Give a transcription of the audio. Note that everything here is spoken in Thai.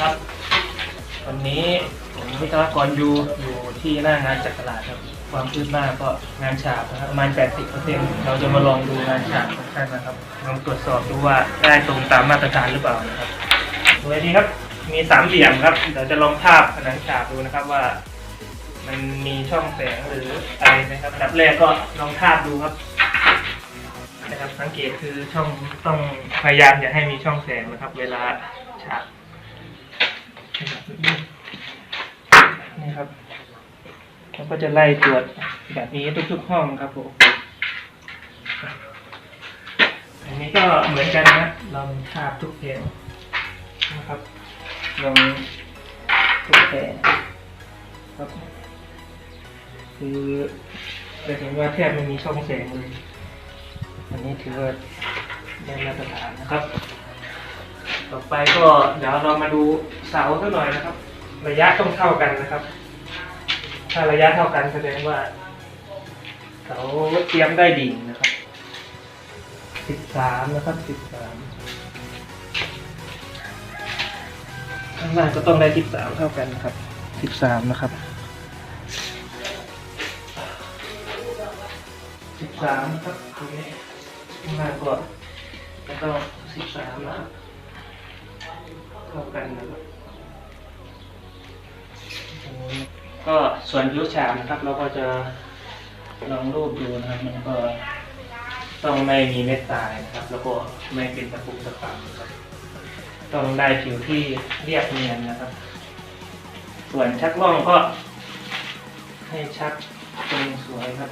ครับ วันนี้ผมวิศวกรยูอยู่ที่หน้างานจักรลาดครับ ความคืบหน้าก็งานฉาบนะครับประมาณ 80%เราจะมาลองดูงานฉาบของท่านนะครับลองตรวจสอบดูว่าได้ตรงตามมาตรฐานหรือเปล่านะครับดูให้ดีครับ มีสามเหลี่ยมครับ เดี๋ยวจะลองทาบผนังฉาบดูนะครับว่า มันมีช่องแสงหรืออะไรนะครับอันดับแรกก็ลองทาบดูครับนะครับสังเกตคือช่องต้องพยายามอย่าให้มีช่องแสงนะครับ เวลาฉาบ ครับเราก็จะไล่ตรวจแบบนี้ทุกๆห้องครับผมอันนี้ก็เหมือนกันนะลองทาบทุกแผงนะครับลองทุกแผงครับคือจะเห็นว่าแทบไม่มีช่องแสงเลย อันนี้ถือว่าได้มาตรฐานนะครับ ต่อไปก็เดี๋ยวเรามาดูเสาสักหน่อยนะครับ ระยะต้องเท่ากันนะครับ ถ้าระยะเท่ากันแสดงว่าเสาเตรียมได้ดิ่งนะครับสิบสามนะครับสิบสามข้างล่างก็ต้องได้สิบสามเท่ากันนะครับสิบสามนะครับสิบสามนะครับตรงนี้ข้างล่างก็แล้วก็สิบสามนะครับเท่ากันนะครับตรงนี้ ก็ส่วนผิวฉาบนะครับเราก็จะลองรูปดูนะครับมันก็ต้องไม่มีเม็ดตายนะครับ แล้วก็ไม่เป็นตะปุกตะปังครับต้องได้ผิวที่เรียบเนียนนะครับ ส่วนชักล่องก็ให้ชักตรงสวยครับ